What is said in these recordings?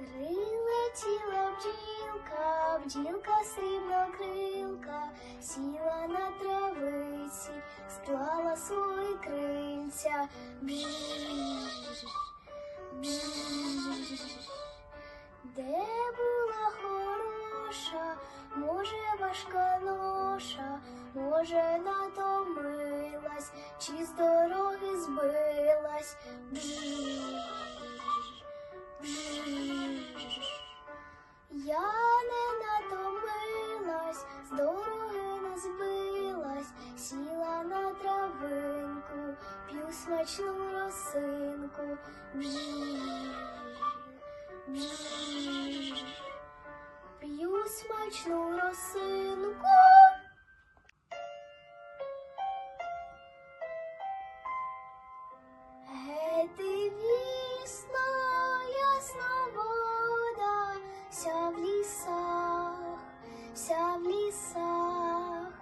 Прилетіла бджілка, бджілка срібнокрилка, сіла на травиці, склала свої крильця. Де була хороша, може, важка ноша, може, натомилась, чи з дороги збилась. Бж. Я не натомилась, з дороги не збилась, сіла на травинку, п'ю смачну росинку. Бжж, бжж. Лісах,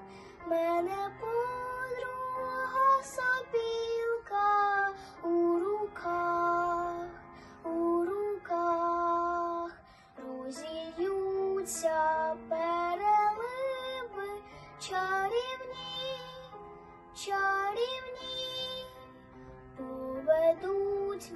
мене подруга сопілка у руках, у руках, розілються переливи чарівні, чарівні. Поведуть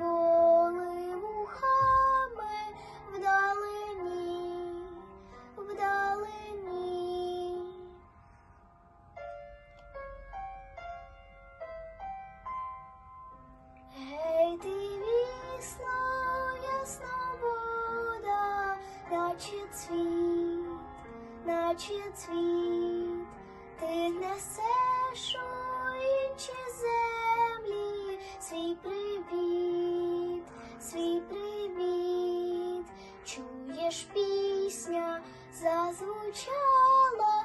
наче цвіт, ти несеш у інші землі свій привіт, свій привіт, чуєш пісня, зазвучала